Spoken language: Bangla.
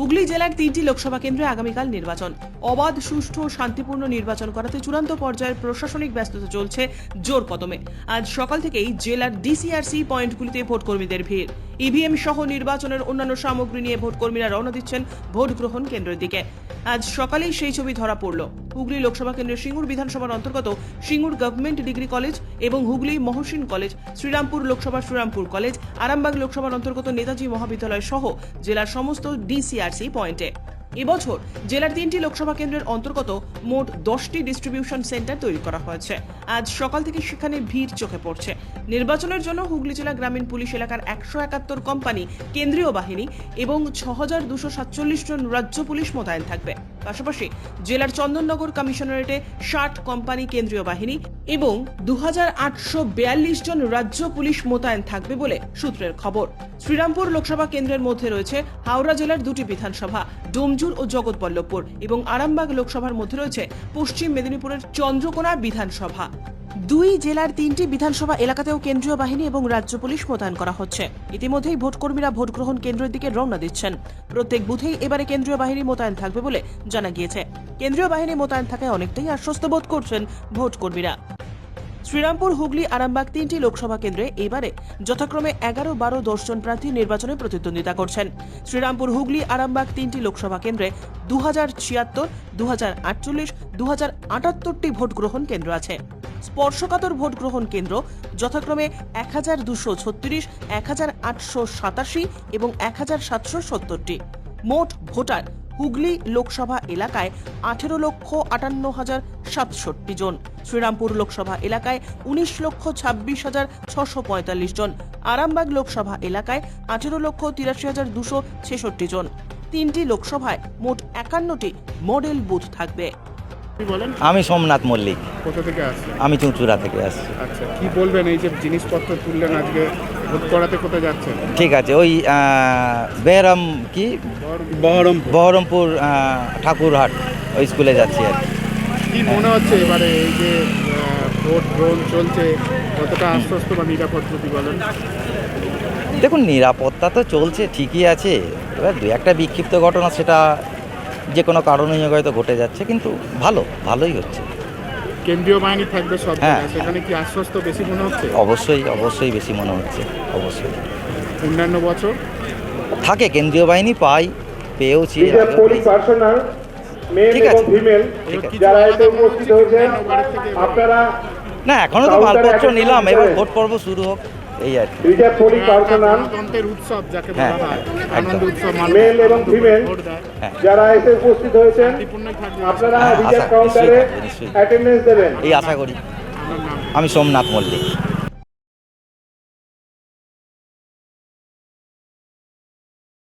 হুগলি জেলার তিনটি লোকসভা কেন্দ্রে আগামীকাল নির্বাচন। অবাধ, সুষ্ঠু ও শান্তিপূর্ণ নির্বাচন করাতে চূড়ান্ত পর্যায়ের প্রশাসনিক ব্যস্ততা চলছে জোর কদমে। আজ সকাল থেকেই জেলার ডিসিআরসি পয়েন্টগুলিতে ভোটকর্মীদের ভিড়। ইভিএম সহ নির্বাচনের অন্যান্য সামগ্রী নিয়ে ভোটকর্মীরা রওনা দিচ্ছেন ভোট গ্রহণ কেন্দ্রের দিকে। আজ সকালেই সেই ছবি ধরা পড়ল। হুগলি লোকসভা কেন্দ্রের সিঙ্গুর বিধানসভার অন্তর্গত সিঙ্গুর গভর্নমেন্ট ডিগ্রি কলেজ এবং হুগলি মহসিন কলেজ, শ্রীরামপুর লোকসভা শ্রীরামপুর কলেজ, আরামবাগ লোকসভার অন্তর্গত নেতাজি মহাবিদ্যালয় সহ জেলার সমস্ত ডিসিআরসি পয়েন্টে। এবছর জেলার তিনটি লোকসভা কেন্দ্রের অন্তর্গত মোট দশটি ডিস্ট্রিবিউশন সেন্টার তৈরি করা হয়েছে। আজ সকাল থেকে সেখানে ভিড় চোখে পড়ছে। নির্বাচনের জন্য হুগলি জেলা গ্রামীণ পুলিশ এলাকার একশো একাত্তর কোম্পানি, কেন্দ্রীয় বাহিনী এবং ছ হাজার দুশো সাতচল্লিশ জন রাজ্য পুলিশ মোতায়েন থাকবে। পাশাপাশি জেলার চন্দননগর কমিশনারেটে ষাট কোম্পানি কেন্দ্রীয় বাহিনী এবং দু জন রাজ্য পুলিশ মোতায়েন থাকবে বলে সূত্রের খবর। শ্রীরামপুর লোকসভা কেন্দ্রের মধ্যে রয়েছে হাওড়া জেলার দুটি বিধানসভা, ডোমজুর ও জগৎবল্লভপুর এবং আরামবাগ লোকসভার মধ্যে রয়েছে পশ্চিম মেদিনীপুরের চন্দ্রকোনা বিধানসভা। দুই জেলার তিনটি বিধানসভা এলাকাতেও কেন্দ্রীয় বাহিনী এবং রাজ্য পুলিশ মোতায়েন করা হচ্ছে। ইতিমধ্যেই ভোটকর্মীরা ভোট গ্রহণ কেন্দ্রের দিকে রওনা দিচ্ছেন। প্রত্যেক বুথেই এবারে কেন্দ্রীয় বাহিনী মোতায়েন থাকবে বলে জানা গিয়েছে। কেন্দ্রীয় বাহিনী মোতায়েন থাকায় অনেকটাই আশ্বস্ত বোধ করছেন ভোটকর্মীরা। শ্রীরামপুর, হুগলি, আরামবাগ তিনটি লোকসভা কেন্দ্রে এবারে যথাক্রমে এগারো, বারো দশজন প্রার্থী নির্বাচনে প্রতিদ্বন্দ্বিতা করছেন। শ্রীরামপুর, হুগলি, আরামবাগ তিনটি লোকসভা কেন্দ্রে দু হাজার ছিয়াত্তর দু হাজার আটচল্লিশ দু হাজার আটাত্তরটি ভোট গ্রহণ কেন্দ্র আছে। স্পর্শকাতর ভোট গ্রহণ কেন্দ্র, যথাক্রমে এক হাজার দুশো ছত্রিশ, এক হাজার আটশো সাতাশি এবং এক হাজার সাতশো সত্তরটি। মোট ভোটার হুগলি লোকসভা এলাকায় আঠেরো লক্ষ আটান্ন হাজার সাতষট্টি জন, শ্রীরামপুর লোকসভা এলাকায় উনিশ লক্ষ ছাব্বিশ হাজার ছশো পঁয়তাল্লিশ জন, আরামবাগ লোকসভা এলাকায় আঠেরো লক্ষ তিরাশি হাজার দুশো ছেষট্টি জন। তিনটি লোকসভায় মোট একান্নটি মডেল বুথ থাকবে। আমি সোমনাথ মল্লিক। কোথা থেকে আসছেন? আমি চুঁচুড়া থেকে আসছি। আচ্ছা কি বলবেন এই যে জিনিসপত্র তুললেন আজকে? ভোট করাতে কোথায় যাচ্ছেন? ঠিক আছে ওই বেহরম কি? বহরমপুর। বহরমপুর ঠাকুরহাট ওই স্কুলে যাচ্ছি আর কি। কি মনে হচ্ছে এবারে এই যে ভোট গ্রহণ চলছে কতটা আশ্বস্ত বা নিরাপদ প্রতি বলেন? দেখুন নিরাপত্তা তো চলছে ঠিকই আছে। এবার দু একটা বিক্ষিপ্ত ঘটনা সেটা যে কোনো কারণে হয়তো ঘটে যাচ্ছে কিন্তু ভালো ভালোই হচ্ছে কেন্দ্রীয় বাহিনী থাকবে সব হ্যাঁ। সেখানে কি আশ্বস্ত বেশি মনে হচ্ছে অবশ্যই অবশ্যই বেশি মনে হচ্ছে অবশ্যই অন্যান্য বছর থাকে কেন্দ্রীয় বাহিনী পাই পেয়েওছি। ঠিক আছে। যারা এতে উপস্থিত আপনারা না এখনও তো মালপত্র নিলাম এবার। ভোট পর্ব শুরু হোক এই আর এটা গণতন্ত্রের উৎসব যাকে হ্যাঁ, বলা হয় আনন্দ উৎসব মেল এবং ফিমেল হ্যাঁ। যারা এতে উপস্থিত হয়েছেন আপনারা হ্যাঁ, রিজার্ভ কাউন্টারে। অ্যাটেন্ডেন্স দেবেন। এই আশা করি। আমি সোমনাথ মল্লিক।